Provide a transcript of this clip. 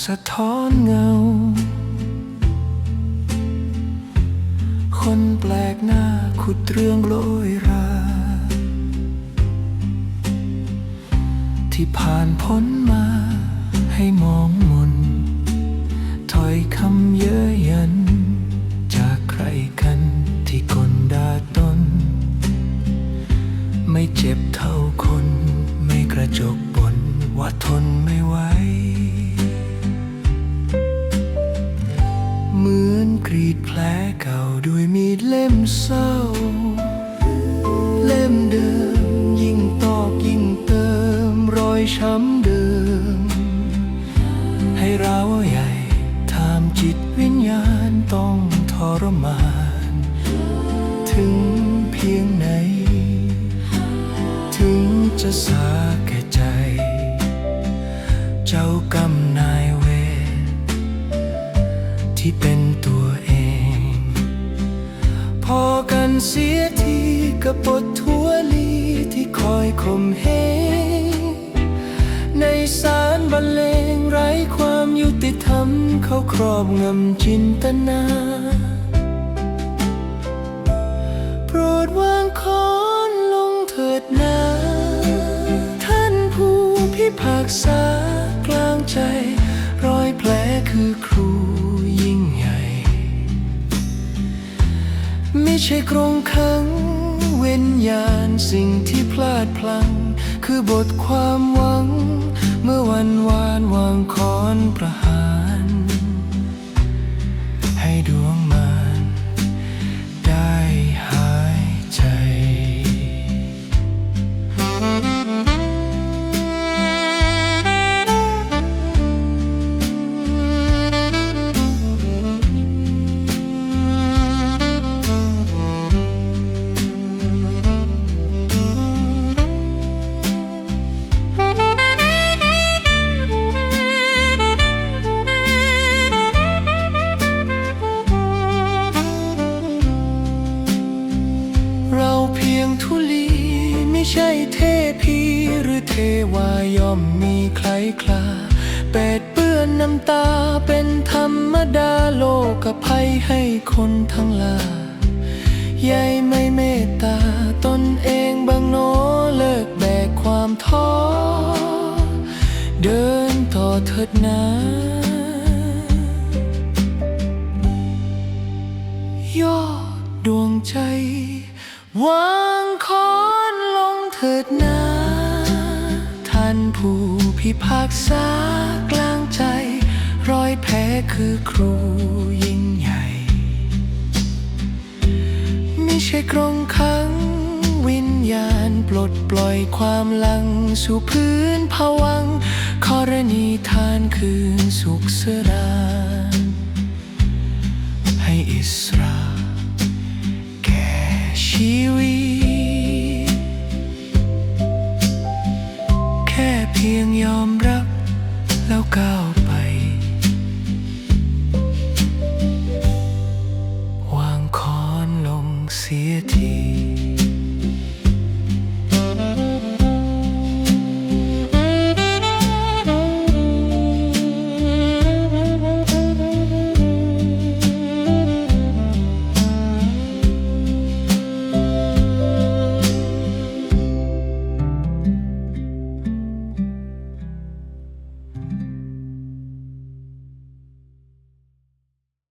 สะท้อนเงา คนแปลกหน้าขุดเรื่องโรยรา ที่ผ่านพ้นมาให้มองมน ถอยคำเย้ยยัน จากใครกันที่คนด่าตน ไม่เจ็บเท่าคน ไม่กระจกบนว่าทนไม่ไหว กรีดแผลเก่าด้วยมีดเล่มเศร้า เล่มเดิมยิ่งตอกยิ่งเติมรอยช้ำเดิม ให้เราใหญ่ทามจิตวิญญาณต้องทรมาน ถึงเพียงไหน ถึงจะสาแก่ใจ เจ้ากรรมนายเวรที่เป็น นเสียทีกับบททัวลีที่คอยข่มเหงในสารบรรเลงไร้ความยุติธรรมเขาครอบงำจินตนา โปรดวางคอนลงเถิดนา ท่านผู้พิพากษากลางใจ รอยแผลคือครู ไม่ใช่กรงขัง เวิญญาณสิ่งที่พลาดพลั้ง คือบทความหวัง เมื่อวันวานวางคอนประหาร ใช่เทพีหรือเทวาย่อมมีใครคลาเปดเปื้อนน้ำตาเป็นธรรมดาโลกภัยให้คนทั้งหลายยายไม่เมตตาตนเองบางโนเลิกแบกความท้อ เดินต่อเถิดนายอดวงใจวางคอ ถิดนาท่านผู้พิพากษากลางใจ รอยแผลคือครูยิ่งใหญ่ ไม่ใช่กรงขังวิญญาณปลดปล่อยความหลัง สู่พื้นภวังค์กรณีทานคืนสุขสรานให้อิสระ